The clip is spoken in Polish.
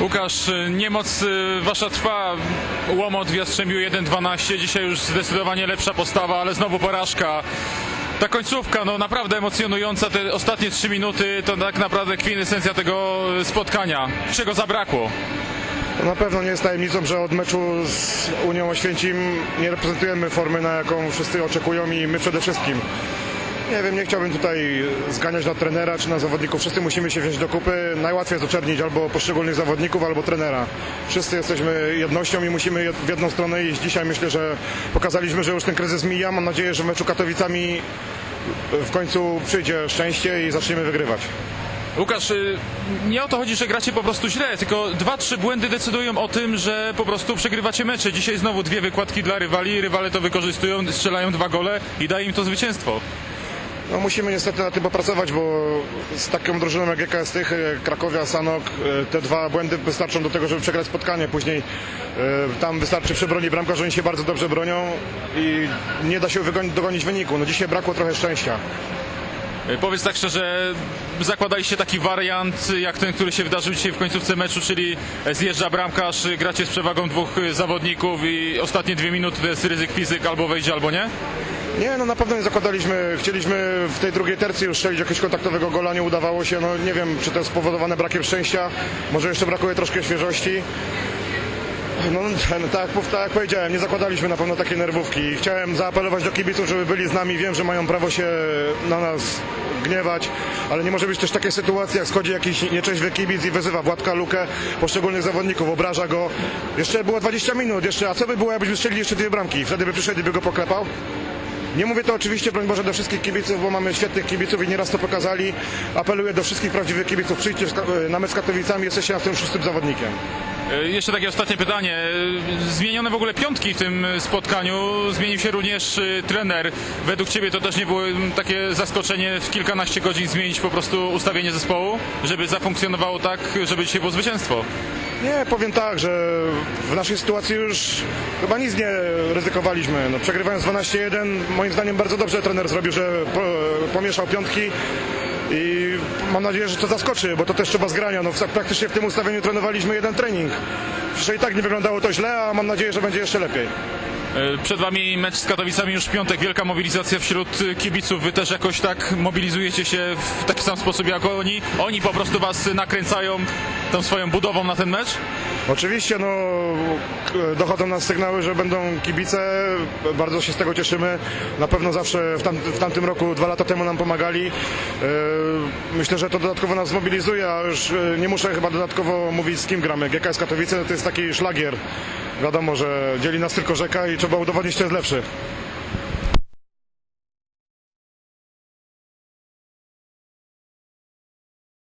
Łukasz, y, niemoc y, wasza trwa. Łomot w Jastrzębiu 1-12. Dzisiaj już zdecydowanie lepsza postawa, ale znowu porażka. Ta końcówka, no naprawdę emocjonująca. Te ostatnie trzy minuty to tak naprawdę kwintesencja tego spotkania. Czego zabrakło? Na pewno nie jest tajemnicą, że od meczu z Unią Oświęcim nie reprezentujemy formy, na jaką wszyscy oczekują i my przede wszystkim. Nie wiem, nie chciałbym tutaj zganiać na trenera czy na zawodników. Wszyscy musimy się wziąć do kupy. Najłatwiej jest oczernić albo poszczególnych zawodników, albo trenera. Wszyscy jesteśmy jednością i musimy w jedną stronę iść. Dzisiaj myślę, że pokazaliśmy, że już ten kryzys mija. Mam nadzieję, że w meczu Katowicami w końcu przyjdzie szczęście i zaczniemy wygrywać. Łukasz, y, nie o to chodzi, że gracie po prostu źle, tylko dwa, trzy błędy decydują o tym, że po prostu przegrywacie mecze. Dzisiaj znowu dwie wykładki dla rywali, rywale to wykorzystują, strzelają dwa gole i daje im to zwycięstwo. No musimy niestety na tym popracować, bo z taką drużyną jak GKS Tychy, Krakowia, Sanok, e, te dwa błędy wystarczą do tego, żeby przegrać spotkanie. Później e, tam wystarczy przy broni bramka, że oni się bardzo dobrze bronią i nie da się dogonić wyniku. No dzisiaj brakło trochę szczęścia. Powiedz tak szczerze, zakładaliście taki wariant jak ten, który się wydarzył dzisiaj w końcówce meczu, czyli zjeżdża bramkarz, gracie z przewagą dwóch zawodników i ostatnie dwie minuty to jest ryzyk fizyk, albo wejdzie, albo nie? Nie, no na pewno nie zakładaliśmy. Chcieliśmy w tej drugiej tercji już strzelić jakiegoś kontaktowego gola, nie udawało się. No nie wiem, czy to jest spowodowane brakiem szczęścia. Może jeszcze brakuje troszkę świeżości. No, no tak, tak jak powiedziałem, nie zakładaliśmy na pewno takiej nerwówki. Chciałem zaapelować do kibiców, żeby byli z nami. Wiem, że mają prawo się na nas gniewać, ale nie może być też takiej sytuacji, jak schodzi jakiś nieczeźwy kibic i wyzywa Władka Lukę, poszczególnych zawodników, obraża go. Jeszcze było 20 minut, jeszcze, a co by było, jakbyśmy strzelili jeszcze dwie bramki? Wtedy by przyszedł i by go poklepał? Nie mówię to oczywiście, broń Boże, do wszystkich kibiców, bo mamy świetnych kibiców i nieraz to pokazali. Apeluję do wszystkich prawdziwych kibiców, przyjdźcie na mecz z Katowicami, jesteście naszym szóstym zawodnikiem. Y, Jeszcze takie ostatnie pytanie. Y, Zmienione w ogóle piątki w tym spotkaniu. Zmienił się również y, trener. Według Ciebie to też nie było mm, takie zaskoczenie w kilkanaście godzin zmienić po prostu ustawienie zespołu, żeby zafunkcjonowało tak, żeby dzisiaj było zwycięstwo? Nie, powiem tak, że w naszej sytuacji już chyba nic nie ryzykowaliśmy. No, przegrywając 12-1, moim zdaniem bardzo dobrze trener zrobił, że po, pomieszał piątki i mam nadzieję, że to zaskoczy, bo to też trzeba zgrania. No, praktycznie w tym ustawieniu trenowaliśmy jeden trening. Przecież i tak nie wyglądało to źle, a mam nadzieję, że będzie jeszcze lepiej. Y, Przed Wami mecz z Katowicami już w piątek. Wielka mobilizacja wśród y, kibiców. Wy też jakoś tak mobilizujecie się w taki sam sposób jak oni? Oni po prostu Was nakręcają tą swoją budową na ten mecz? Oczywiście, no, dochodzą nas sygnały, że będą kibice. Bardzo się z tego cieszymy. Na pewno zawsze w, tam, w tamtym roku, dwa lata temu nam pomagali. Yy, Myślę, że to dodatkowo nas zmobilizuje, a już nie muszę chyba dodatkowo mówić z kim gramy. GKS Katowice to jest taki szlagier. Wiadomo, że dzieli nas tylko rzeka i trzeba udowodnić, kto jest lepszy.